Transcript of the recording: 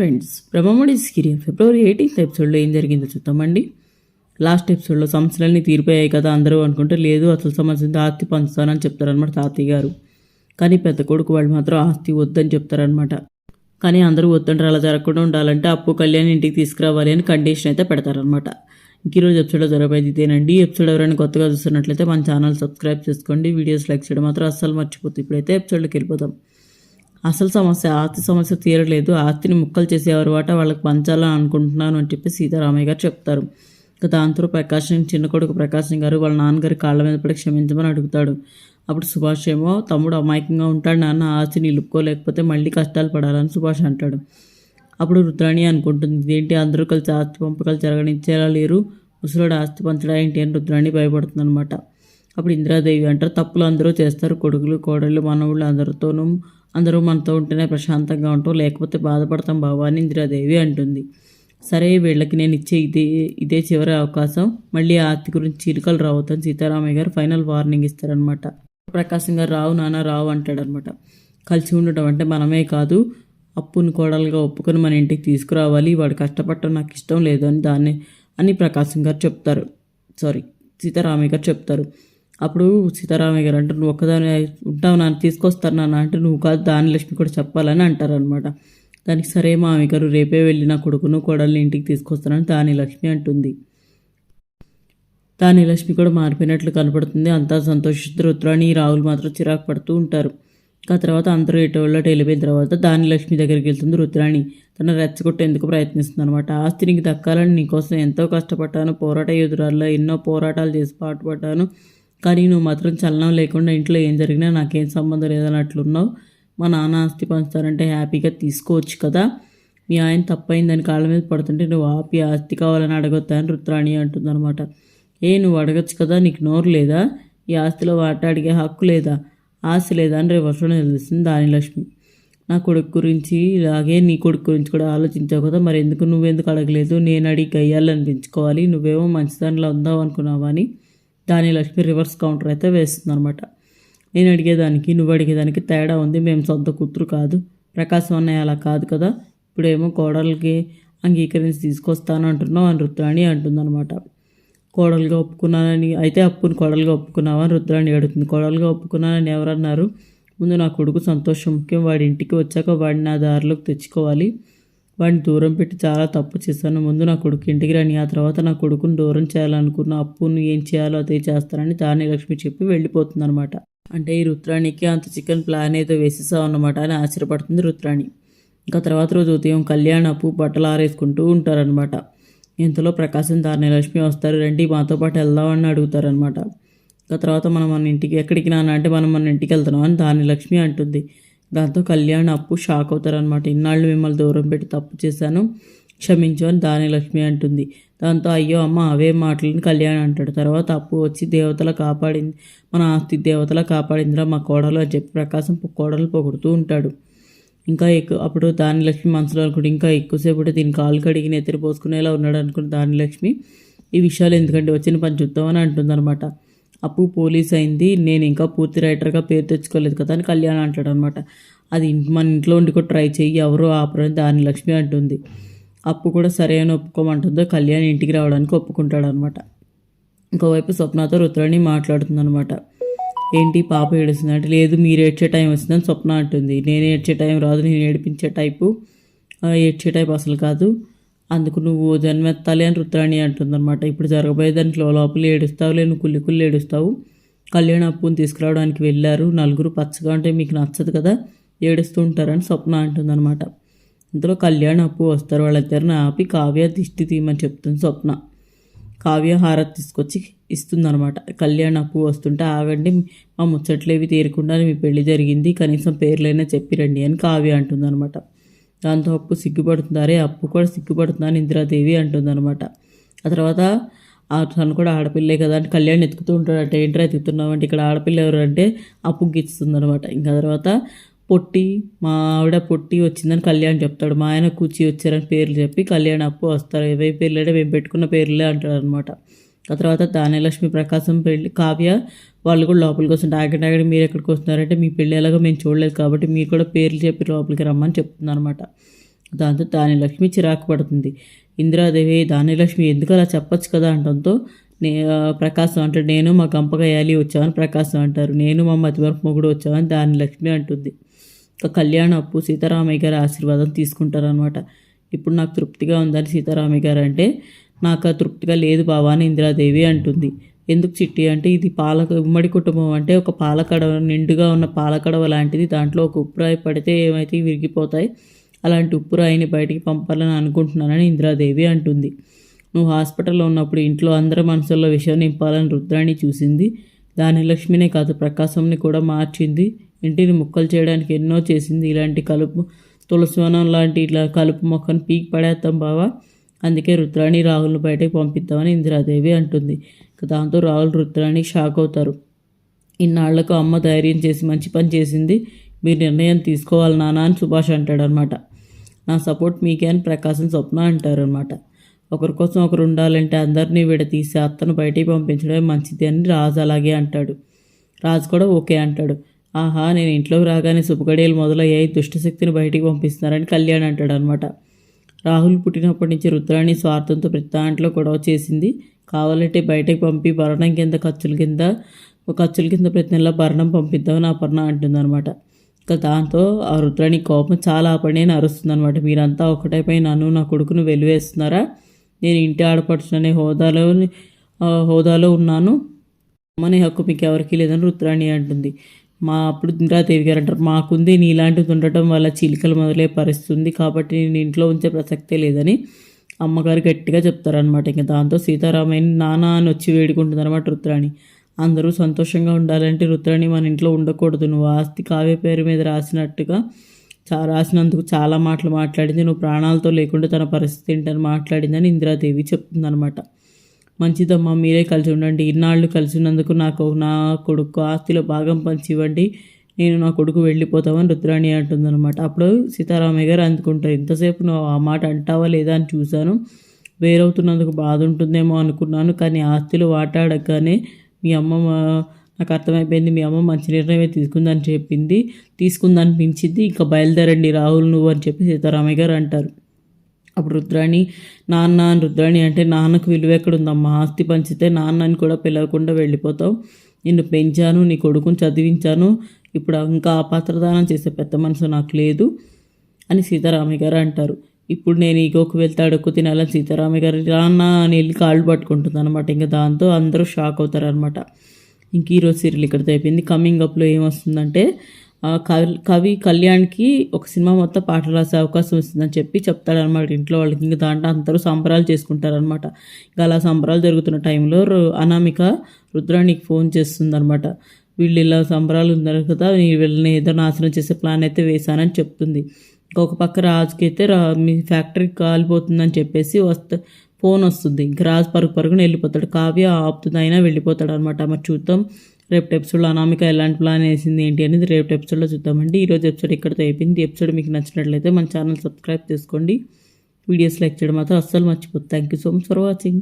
Friends Brahmamudi serial February eighteenth ఎపిసోడ్లో ఏం జరిగిందో చూద్దామండి. లాస్ట్ ఎపిసోడ్లో సమస్యలన్నీ తీరిపోయాయి కదా అందరూ అనుకుంటే లేదు అసలు సమస్య ఆస్తి పంచుతానని చెప్తారనమాట తాతయ్య గారు. కానీ పెద్ద కొడుకు వాళ్ళు మాత్రం ఆస్తి వద్దని చెప్తారనమాట కానీ అందరూ వద్దంటారు అలా జరగకుండా ఉండాలంటే అప్పు కళ్యాణ్ ఇంటికి తీసుకురావాలి అని కండిషన్ అయితే పెడతారనమాట ఈరోజు ఎపిసోడ్లో జరగబోయేది ఇదేనండి. ఎపిసోడ్ ఎవరైనా కొత్తగా చూస్తున్నట్లయితే మన ఛానల్ సబ్స్క్రైబ్ చేసుకోండి. వీడియోస్ లైక్ చేయడం మాత్రం అస్సలు మర్చిపోతుంది ఇప్పుడైతే ఎపిసోడ్లోకి వెళ్ళిపోతాం అసలు సమస్య ఆస్తి సమస్య తీరలేదు. ఆస్తిని ముక్కలు చేసేవారు వాట వాళ్ళకి పంచాలని అనుకుంటున్నాను అని చెప్పి సీతారామయ్య గారు చెప్తారు. ఇక దాంతో ప్రకాశం చిన్న కొడుకు ప్రకాశం గారు వాళ్ళ నాన్నగారి కాళ్ళ మీద పడి క్షమించమని అడుగుతాడు. అప్పుడు సుభాష్ ఏమో తమ్ముడు అమాయకంగా ఉంటాడు నాన్న ఆస్తిని నిలుపుకోలేకపోతే మళ్ళీ కష్టాలు పడాలని సుభాష్ అంటాడు. అప్పుడు రుద్రాణి అనుకుంటుంది ఇదేంటి అందరూ కలిసి ఆస్తి పంపకాలు జరగనిచ్చేలా లేరు? ముసలోడు ఆస్తి పంచడా ఏంటి? అని రుద్రాణి భయపడుతుంది అనమాట అప్పుడు ఇందిరాదేవి అంటారు తప్పులు అందరూ చేస్తారు కొడుకులు కోడళ్ళు మనవుళ్ళు అందరితోనూ అందరూ మనతో ఉంటేనే ప్రశాంతంగా ఉంటాం లేకపోతే బాధపడతాం బావా అని ఇందిరాదేవి అంటుంది. సరే వీళ్ళకి నేను ఇచ్చే ఇదే ఇదే చివరి అవకాశం. మళ్ళీ ఆ గురించి చిరుకలు రావుతాను సీతారామయ్య గారు ఫైనల్ వార్నింగ్ ఇస్తారనమాట ప్రకాశం గారు రావు నాన్న రావు అంటాడనమాట కలిసి ఉండటం అంటే మనమే కాదు అప్పుని కోడలుగా ఒప్పుకొని మన ఇంటికి తీసుకురావాలి. వాడు కష్టపడటం నాకు ఇష్టం లేదు అని దాన్ని అని ప్రకాశం గారు చెప్తారు. సారీ సీతారామయ్య గారు చెప్తారు. అప్పుడు సీతారామయ్య గారు అంటే నువ్వు ఒక్కదాని ఉంటావు నాన్న తీసుకొస్తారు నాన్న. అంటే నువ్వు కాదు దాని లక్ష్మి కూడా చెప్పాలని అంటారనమాట దానికి సరే మామయ్య గారు రేపే వెళ్ళి నా కొడుకును కోడల్ని ఇంటికి తీసుకొస్తానని దాని లక్ష్మి అంటుంది. దాని లక్ష్మి కూడా మారిపోయినట్లు కనపడుతుంది. అంతా సంతోషిస్తూ రుద్రాణి రాహుల్ మాత్రం చిరాకు పడుతూ ఉంటారు. ఆ తర్వాత అందరూ ఎటువల్ల వెళ్ళిపోయిన తర్వాత దాని లక్ష్మి దగ్గరికి వెళ్తుంది రుద్రాణి. తన రెచ్చగొట్టేందుకు ప్రయత్నిస్తుంది అనమాట ఆస్తి నీకు దక్కాలని నీకోసం ఎంతో కష్టపడ్డాను పోరాట ఎదురాల్లో ఎన్నో పోరాటాలు చేసి పాటుపడ్డాను. కానీ నువ్వు మాత్రం చలనం లేకుండా ఇంట్లో ఏం జరిగినా నాకేం సంబంధం లేదన్నట్లున్నావు మా నాన్న ఆస్తి పంచుతారంటే హ్యాపీగా తీసుకోవచ్చు కదా. మీ ఆయన తప్పైందని కాళ్ళ మీద పడుతుంటే నువ్వు ఆపి ఆస్తి కావాలని అడగొద్దా అని రుద్రాణి అంటుందన్నమాట. ఏ నువ్వు అడగచ్చు కదా నీకు నోరు లేదా? ఈ ఆస్తిలో వాట అడిగే హక్కు లేదా? ఆశ లేదా అని రేపు వర్షం తెలుస్తుంది దాని లక్ష్మి నా కొడుకు గురించి ఇలాగే నీ కొడుకు గురించి కూడా ఆలోచించావు కదా మరి ఎందుకు నువ్వెందుకు అడగలేదు? నేను అడిగి గయ్యాలనిపించుకోవాలి నువ్వేమో మంచిదానిలో ఉందావు అనుకున్నావా అని దాని లక్ష్మి రివర్స్ కౌంటర్ అయితే వేస్తుంది అనమాట నేను అడిగేదానికి నువ్వు అడిగేదానికి తేడా ఉంది మేము సొంత కూతురు కాదు ప్రకాశం అన్నయ్య అలా కాదు కదా ఇప్పుడేమో కోడలికి అంగీకరించి తీసుకొస్తాను అంటున్నావు అని రుద్రాణి అంటుందన్నమాట కోడలుగా ఒప్పుకున్నానని అయితే అప్పుని కోడలుగా ఒప్పుకున్నావా అని రుద్రాణి అడుగుతుంది. కోడలుగా ఒప్పుకున్నానని ఎవరన్నారు? ముందు నా కొడుకు సంతోషం ముఖ్యం వాడి ఇంటికి వచ్చాక వాడిని నా దారిలోకి తెచ్చుకోవాలి. వాడిని దూరం పెట్టి చాలా తప్పు చేశాను. ముందు నా కొడుకు ఇంటికి రాని ఆ తర్వాత నా కొడుకుని దూరం చేయాలనుకున్న అప్పును ఏం చేయాలో అదే చేస్తానని దాని లక్ష్మి చెప్పి వెళ్ళిపోతుంది అనమాట అంటే ఈ రుద్రాణికి అంత చికెన్ ప్లాన్ ఏదో వేసేసావు అన్నమాట అని ఆశ్చర్యపడుతుంది రుద్రాణి. ఇంకా తర్వాత రోజు ఉదయం కళ్యాణ్ అప్పు బట్టలు ఆరేసుకుంటూ ఉంటారనమాట ఇంతలో ప్రకాశం దాని వస్తారు. రండి మాతో పాటు వెళ్దామని అడుగుతారనమాట ఇంకా తర్వాత మనం మన ఇంటికి ఎక్కడికి నాన్న అంటే మనం మన ఇంటికి వెళ్తున్నాం అని దాని అంటుంది. దాంతో కళ్యాణ్ అప్పు షాక్ అవుతారనమాట ఇన్నాళ్ళు మిమ్మల్ని దూరం పెట్టి తప్పు చేశాను క్షమించు అని దాని లక్ష్మి అంటుంది. దాంతో అయ్యో అమ్మ అవే మాటలని కళ్యాణ్ అంటాడు. తర్వాత అప్పు వచ్చి దేవతల కాపాడింది మన ఆస్తి దేవతల కాపాడిందిరా మా కోడలు అని చెప్పి ప్రకాశం కోడలు పొగుడుతూ ఉంటాడు. ఇంకా ఎక్కువ అప్పుడు దానిలక్ష్మి మనసులో అనుకుంటే ఇంకా ఎక్కువసేపు దీని కాలు కడిగి నెత్తిరి పోసుకునేలా ఉన్నాడు అనుకున్న దానిలక్ష్మి ఈ విషయాలు ఎందుకంటే వచ్చిన పని చూద్దామని అంటుందన్నమాట. అప్పు పోలీస్ అయింది నేను ఇంకా పూర్తి రైటర్గా పేరు తెచ్చుకోలేదు కదా అని కళ్యాణ్ అంటాడు అనమాట అది మన ఇంట్లో ఉండి కూడా ట్రై చెయ్యి ఎవరు ఆపరని దాని లక్ష్మి అంటుంది. అప్పు కూడా సరే అని ఒప్పుకోమంటుందో కళ్యాణ్ ఇంటికి రావడానికి ఒప్పుకుంటాడు అనమాట ఇంకోవైపు స్వప్నతో రుద్రాణి మాట్లాడుతుందనమాట. ఏంటి పాప ఏడుస్తుంది అంటే లేదు మీరు ఏడ్చే టైం వచ్చిందని స్వప్న అంటుంది. నేను ఏడ్చే టైం రాదు నేను ఏడిపించే టైపు ఏడ్చే టైప్ అసలు కాదు. అందుకు నువ్వు జన్మెత్తాలి అని రుద్రాణి అంటుందన్నమాట. ఇప్పుడు జరగబోయే దాంట్లో లోపల ఏడుస్తావులే నువ్వు కుల్లి కుల్లి ఏడుస్తావు. కళ్యాణ అప్పుని తీసుకురావడానికి వెళ్ళారు. నలుగురు పచ్చగా అంటే మీకు నచ్చదు కదా? ఏడుస్తూ ఉంటారని స్వప్న అంటుందన్నమాట. ఇంతలో కళ్యాణ్ అప్పు వస్తారు. వాళ్ళిద్దరిని ఆపి కావ్య దిష్టి తీయమని చెప్తుంది స్వప్న. కావ్య హారతి తీసుకొచ్చి ఇస్తుందన్నమాట. కళ్యాణ్ అప్పు వస్తుంటే ఆగండి మా ముచ్చట్లేవి తీరకుండా మీ పెళ్ళి జరిగింది. కనీసం పేర్లైనా చెప్పిరండి అని కావ్య అంటుందన్నమాట. దాంతో అప్పు సిగ్గుపడుతుంది అరే అప్పు కూడా సిగ్గుపడుతుందని ఇందిరాదేవి అంటుందన్నమాట. ఆ తర్వాత ఆ తను కూడా ఆడపిల్లే కదా అని కళ్యాణ్ ఎత్తుకుతూ ఉంటాడు అంటే ఏంట్రా ఎత్తుకుతున్నావు అంటే ఇక్కడ ఆడపిల్ల ఎవరు అంటే అప్పు గిచ్చుతుంది అనమాట ఇంకా తర్వాత పొట్టి మా ఆవిడ పొట్టి వచ్చిందని కళ్యాణ్ చెప్తాడు. మా ఆయన కూచి వచ్చారని పేర్లు చెప్పి కళ్యాణ్ అప్పు వస్తారు. ఏవే పేర్లు మేము పెట్టుకున్న పేర్లే అంటాడు అనమాట ఆ తర్వాత దానిలక్ష్మి ప్రకాశం పెళ్ళి కావ్య వాళ్ళు కూడా లోపలికి వస్తుంటే ఆగండి ఆగండి మీరు ఎక్కడికి వస్తున్నారంటే మీ పెళ్ళి ఎలాగో మేము చూడలేదు కాబట్టి మీరు కూడా పేర్లు చెప్పి లోపలికి రమ్మని చెప్తుంది అనమాట దాంతో దానిలక్ష్మి చిరాకు పడుతుంది. ఇందిరాదేవి దానిలక్ష్మి ఎందుకు అలా చెప్పచ్చు కదా అంటంతో నే ప్రకాశం అంటారు నేను మా గంపగయాలి వచ్చామని ప్రకాశం అంటారు. నేను మా మతివరపు మొగుడు వచ్చామని దానిలక్ష్మి అంటుంది. కళ్యాణ అప్పు సీతారామయ్య గారి ఆశీర్వాదం తీసుకుంటారనమాట ఇప్పుడు నాకు తృప్తిగా ఉందని సీతారామయ్య గారు అంటే నాకు తృప్తిగా లేదు బావా అని ఇందిరాదేవి అంటుంది. ఎందుకు చిట్టి? అంటే ఇది పాలక ఉమ్మడి కుటుంబం అంటే ఒక పాలకడవ నిండుగా ఉన్న పాలకడవ లాంటిది. దాంట్లో ఒక ఉప్పురాయి పడితే ఏమైతే విరిగిపోతాయి? అలాంటి ఉప్పురాయిని బయటికి పంపాలని అనుకుంటున్నానని ఇందిరాదేవి అంటుంది. నువ్వు హాస్పిటల్లో ఉన్నప్పుడు ఇంట్లో అందరి మనసుల్లో విషయం నింపాలని రుద్రాణి చూసింది. దాని లక్ష్మినే కాదు ప్రకాశంని కూడా మార్చింది. ఇంటిని ముక్కలు చేయడానికి ఎన్నో చేసింది. ఇలాంటి కలుపు తులసివనం లాంటి ఇట్లా కలుపు మొక్కను పీకి పడేస్తాం బావా. అందుకే రుద్రాణి రాహుల్ని బయటకు పంపిద్దామని ఇందిరాదేవి అంటుంది. ఇక దాంతో రాహుల్ రుద్రాణి షాక్ అవుతారు. ఇన్నాళ్ళకు అమ్మ ధైర్యం చేసి మంచి పని చేసింది. మీరు నిర్ణయం తీసుకోవాలి నానా అని సుభాష్ అంటాడనమాట. నా సపోర్ట్ మీకే అని ప్రకాశం స్వప్న అంటారనమాట. ఒకరి కోసం ఒకరు ఉండాలంటే అందరినీ విడతీసి అత్తను బయటికి పంపించడమే మంచిది అని రాజు అలాగే అంటాడు. రాజు కూడా ఓకే అంటాడు. ఆహా నేను ఇంట్లోకి రాగానే శుభగడియలు మొదలయ్యాయి. దుష్టశక్తిని బయటికి పంపిస్తున్నారని కళ్యాణ్ అంటాడు అనమాట రాహుల్ పుట్టినప్పటి నుంచి రుద్రాణి స్వార్థంతో ప్రతి దాంట్లో గొడవ చేసింది. కావాలంటే బయటకు పంపి భరణం కింద ఖర్చుల కింద ఖర్చుల కింద ప్రతి నెల భరణం పంపిద్దామని అపర్ణ అంటుందన్నమాట. ఇంకా దాంతో ఆ రుద్రాణి కోపం చాలా ఆపడి అని అనమాట మీరంతా ఒకటైపోయి నన్ను నా కొడుకును వెలివేస్తున్నారా? నేను ఇంటి ఆడపడుచుననే హోదాలో హోదాలో ఉన్నాను. అమ్మని హక్కు మీకు ఎవరికి లేదని రుద్రాణి అంటుంది. మా అప్పుడు ఇంద్రాదేవి గారు అంటారు మాకుంది నీలాంటిది ఉండటం వల్ల చీలికలు మొదలే పరిస్థితుంది కాబట్టి నేను ఇంట్లో ఉంచే ప్రసక్తే లేదని అమ్మగారు గట్టిగా చెప్తారనమాట ఇంకా దాంతో సీతారామయ్యని నానా అని వచ్చి వేడుకుంటుంది అనమాట రుద్రాణి. అందరూ సంతోషంగా ఉండాలంటే రుద్రాణి మన ఇంట్లో ఉండకూడదు. నువ్వు ఆస్తి కావ్య పేరు మీద రాసినట్టుగా చా రాసినందుకు చాలా మాటలు మాట్లాడింది. నువ్వు ప్రాణాలతో లేకుండా తన పరిస్థితి ఏంటని మాట్లాడిందని ఇందిరాదేవి చెప్తుందనమాట మంచిదమ్మా మీరే కలిసి ఉండండి ఇన్నాళ్ళు కలిసి ఉన్నందుకు నాకు నా కొడుకు ఆస్తిలో భాగం పంచి ఇవ్వండి నేను నా కొడుకు వెళ్ళిపోతామని రుద్రాణి అంటుందన్నమాట. అప్పుడు సీతారామయ్య గారు అందుకుంటారు ఇంతసేపు నువ్వు ఆ మాట అంటావా లేదా? అని చూశాను. వేరవుతున్నందుకు బాధ ఉంటుందేమో అనుకున్నాను కానీ ఆస్తిలో వాటాడగానే మీ అమ్మ నాకు అర్థమైపోయింది మీ అమ్మ మంచి నిర్ణయమే తీసుకుందని చెప్పింది తీసుకుందనిపించింది ఇంకా బయలుదేరండి రాహుల్ నువ్వు అని చెప్పి సీతారామయ్య గారు అంటారు. అప్పుడు రుద్రాణి నాన్న అని రుద్రాణి అంటే నాన్నకు విలువ ఎక్కడుందమ్మా? ఆస్తి పంచితే నాన్నని కూడా పిలవకుండా వెళ్ళిపోతావు. నిన్ను పెంచాను నీ కొడుకుని చదివించాను. ఇప్పుడు ఇంకా అపాత్రదానం చేసే పెద్ద మనసు నాకు లేదు అని సీతారామయ్య గారు అంటారు. ఇప్పుడు నేను ఈగోకు వెళ్తే అడుక్కు తినాలని సీతారామయ్య గారు నాన్న అని వెళ్ళి కాళ్ళు పట్టుకుంటుంది అనమాట ఇంకా దాంతో అందరూ షాక్ అవుతారు అనమాట ఇంక ఈరోజు సీరియల్ ఇక్కడ అయిపోయింది. కమింగ్ అప్లో ఏమొస్తుందంటే కవి కవి కళ్యాణ్కి ఒక సినిమా మొత్తం పాటలు రాసే అవకాశం వస్తుందని చెప్పి చెప్తాడనమాట ఇంట్లో వాళ్ళకి ఇంకా దాంట్లో అందరూ సంబరాలు చేసుకుంటారనమాట ఇంకా అలా సంబరాలు జరుగుతున్న టైంలో రు- అనామిక రుద్రానికి ఫోన్ చేస్తుందనమాట వీళ్ళు ఇలా సంబరాలు ఉన్నారు కదా వీళ్ళని ఏదో నాశనం చేసే ప్లాన్ అయితే వేశానని చెప్తుంది. ఇంకొక పక్క రాజుకి అయితే రా మీ ఫ్యాక్టరీ కాలిపోతుందని చెప్పేసి వస్తే ఫోన్ వస్తుంది. ఇంకా రాజు పరుగు పరుగున వెళ్ళిపోతాడు. కావ్య ఆపుతుంది అయినా వెళ్ళిపోతాడు అనమాట మరి చూద్దాం. రేపు ఎపిసోడ్లో అనామిక ఎలాంటి ప్లాన్ వేసింది ఏంటి అనేది రేపు ఎపిసోడ్లో చూద్దామండి. ఈరోజు ఎపిసోడ్ ఇక్కడితో అయిపోయింది. ఎపిసోడ్ మీకు నచ్చినట్లయితే మన ఛానల్ సబ్స్క్రైబ్ చేసుకోండి. వీడియోస్ లైక్ చేయడం మాత్రం అస్సలు మర్చిపోతుంది thank you so much for watching